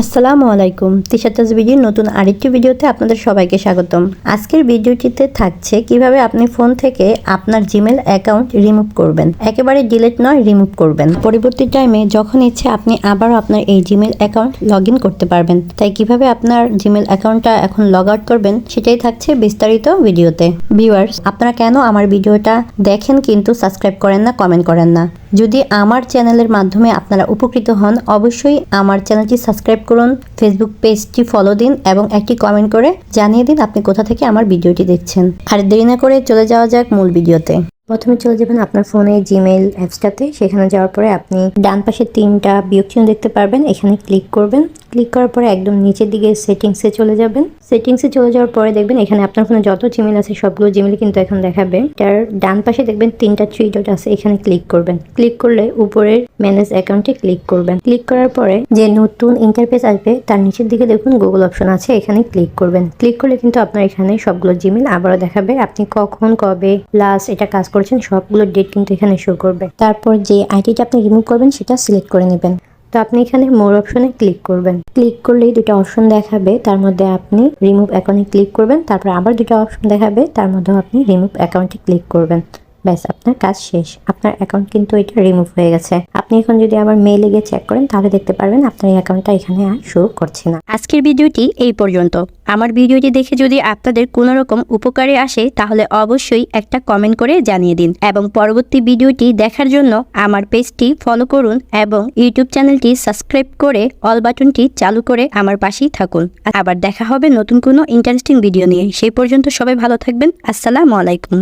আসসালামু আলাইকুম। তিশাতাজ বিডির নতুন আরেকটি ভিডিওতে আপনাদের সবাইকে স্বাগতম। আজকের ভিডিওটিতে থাকছে কীভাবে আপনি ফোন থেকে আপনার জিমেল অ্যাকাউন্ট রিমুভ করবেন। একেবারে ডিলেট নয়, রিমুভ করবেন। পরবর্তী টাইমে যখন ইচ্ছে আপনি আবারও আপনার এই জিমেল অ্যাকাউন্ট লগ করতে পারবেন। তাই কীভাবে আপনার জিমেল অ্যাকাউন্টটা এখন লগ আউট করবেন সেটাই থাকছে বিস্তারিত ভিডিওতে। ভিউয়ার্স, আপনারা কেন আমার ভিডিওটা দেখেন কিন্তু সাবস্ক্রাইব করেন না, কমেন্ট করেন না? যদি আমার চ্যানেলের মাধ্যমে আপনারা উপকৃত হন, অবশ্যই আমার চ্যানেলটি সাবস্ক্রাইব করুন ফেসবুক পেজটি ফলো দিন এবং একটি কমেন্ট করে জানিয়ে দিন আপনি কোথা থেকে আমার ভিডিওটি দেখছেন। আর দেরি না করে চলে যাওয়া যাক মূল ভিডিওতে। প্রথমে চলে যাবেন আপনার ফোনে জিমেইল অ্যাপসটাতে। সেখানে যাওয়ার পরে আপনি ডান পাশে তিনটা বিয়োগ চিহ্ন দেখতে পারবেন। এখানে ক্লিক করবেন। ক্লিক করার পরে একদম নিচের দিকে সেটিংসে চলে যাবেন। সেটিংসে চলে যাওয়ার পরে দেখবেন এখানে আপনার ফোনে যত জিমেল আছে সবগুলো জিমেল কিন্তু এখন দেখাবে। তার ডান পাশে দেখবেন তিনটা থ্রি ডট আছে। এখানে ক্লিক করবেন। ক্লিক করলে উপরের ম্যানেজ অ্যাকাউন্টে ক্লিক করবেন। ক্লিক করার পরে যে নতুন ইন্টারফেস আসবে, তার নিচের দিকে দেখুন গুগল অপশন আছে। এখানে ক্লিক করবেন। ক্লিক করলে কিন্তু আপনার এখানে সবগুলো জিমেল আবারও দেখাবে। আপনি কখন, কবে লাস্ট এটা কাজ করেছেন, সবগুলো ডেট কিন্তু এখানে শো করবে। তারপর যে আইডিটা আপনি রিমুভ করবেন, সেটা সিলেক্ট করে নেবেন। তো আপনি এখানে মোর অপশনে ক্লিক করবেন। ক্লিক করলেই দুটো অপশন দেখাবে, তার মধ্যে আপনি রিমুভ অ্যাকাউন্টে ক্লিক করবেন, তারপর আবার দুটো অপশন দেখাবে, তার মধ্যেও আপনি রিমুভ অ্যাকাউন্টে ক্লিক করবেন। ব্যাস, আপনার কাজ শেষ। আপনার অ্যাকাউন্ট কিন্তু এটা রিমুভ হয়ে গেছে। আপনি এখন যদি আবার মেইলে গিয়ে চেক করেন, তাহলে দেখতে পারবেন আপনার এই অ্যাকাউন্টটা এখানে আর শো করছে না। আজকের ভিডিওটি এই পর্যন্ত। আমার ভিডিওটি দেখে যদি আপনাদের কোনো রকম উপকারে আসে, তাহলে অবশ্যই একটা কমেন্ট করে জানিয়ে দিন। এবং পরবর্তী ভিডিওটি দেখার জন্য আমার পেজটি ফলো করুন এবং ইউটিউব চ্যানেলটি সাবস্ক্রাইব করে অল বাটনটি চালু করে আমার পাশেই থাকুন। আবার দেখা হবে নতুন কোনো ইন্টারেস্টিং ভিডিও নিয়ে। সেই পর্যন্ত সবাই ভালো থাকবেন। আসসালামু আলাইকুম।